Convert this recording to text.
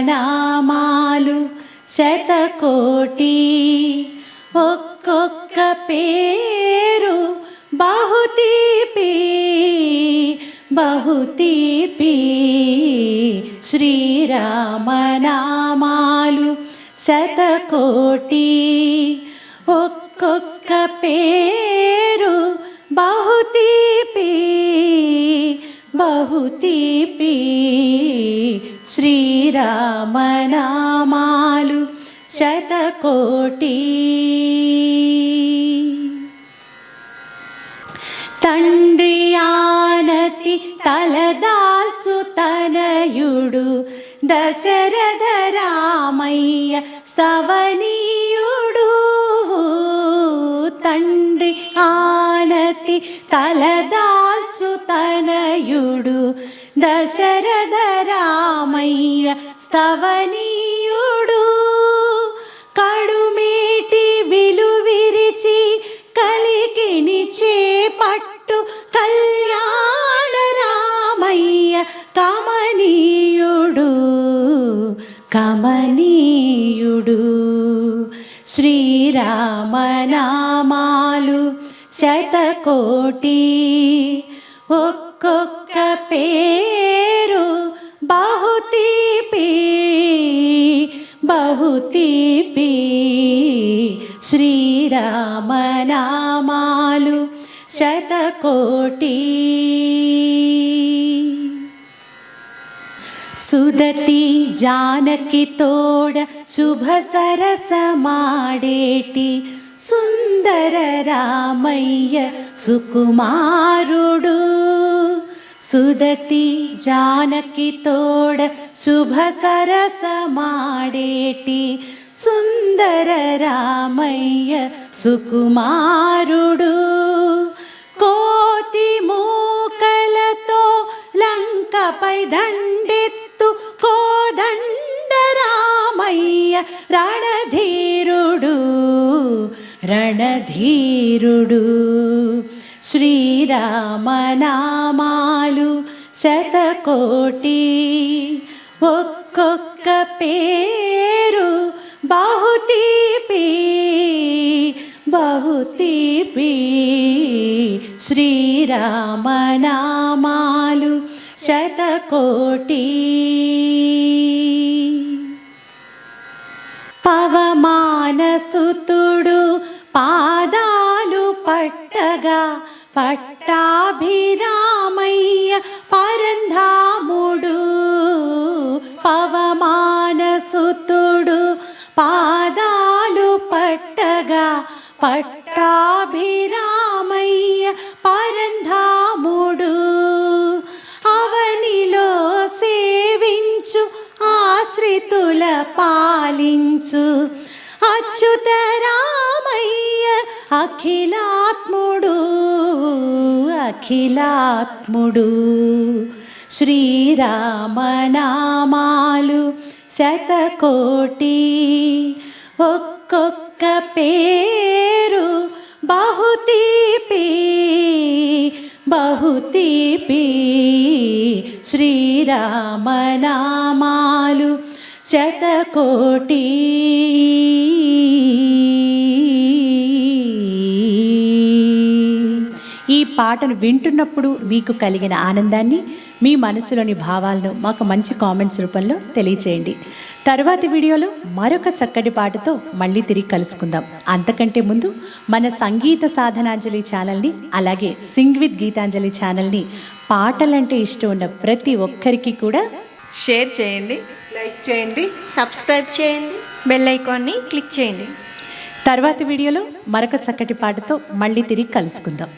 శ్రీరామనామాలు శతకోటి ఒక్కొక్క పేరు బహుతీపి శ్రీరామనామాలు శతకోటి. ఒక్కొక్క పేరు బహుతీపి బహుతీపి శ్రీరామనామాలు శతకోటి. తలదాల్చు తనయుడు దశరథ రామయ్య సవనీయుడు తండ్రి ఆనతి తలదాల్చు తనయుడు దశరథ రామయ్య స్తవనీయుడు కడుమేటి విలువిరిచి కలికిని చేపట్టు కమనీయుడు కమనీయుడు. శ్రీరామనామాలు శతకోటి ఒక్కొక్క పేరు బహుతీపి బహుతీపి. శ్రీరామనామాలు శతకోటి. సుదతి జానకి తోడ శుభ సరస మాడేటి. సుందర రామయ్య సుకుమారుడు. సుదతి జానకి తోడ శుభ సరస మాడేటి. సుందర రామయ్య సుకుమారుడు. కోతి మూకలతో లంకపై దండ రణధీరుడు రణధీరుడు. శ్రీరామనామాలు శతకోటి ఒక్కొక్క పేరు బహుతీపి బహుతీపి. శ్రీరామనామాలు శతకోటి. సుతుడు పాదాలు పట్టగా పట్టాభిరామయ్య పరంధాముడు పవమానసుతుడు పాదాలు పట్టగా పట్టాభిరామయ్య పరంధాముడు. అవనిలో సేవించు ఆశ్రితుల పాలించు అచ్యుత రామయ్య అఖిలాత్ముడు అఖిలాత్ముడు. శ్రీరామనామాలు శతకోటి. ఒక్కొక్క పేరు బహుతీపి బహుతీపి. శ్రీరామనామాలు శతకోటి ఈ పాటను వింటున్నప్పుడు మీకు కలిగిన ఆనందాన్ని మీ మనసులోని భావాలను మాకు మంచి కామెంట్స్ రూపంలో తెలియచేయండి. తర్వాతి వీడియోలో మరొక చక్కటి పాటతో మళ్ళీ తిరిగి కలుసుకుందాం. అంతకంటే ముందు మన సంగీత సాధనాంజలి ఛానల్ని అలాగే సింగ్ విత్ గీతాంజలి ఛానల్ని పాటలంటే ఇష్టం ఉన్న ప్రతి ఒక్కరికి కూడా షేర్ చేయండి. లైక్ చేయండి సబ్స్క్రైబ్ చేయండి బెల్ ఐకాన్ని క్లిక్ చేయండి. తర్వాతి వీడియోలో మరొక చక్కటి పాటతో మళ్ళీ తిరిగి కలుసుకుందాం.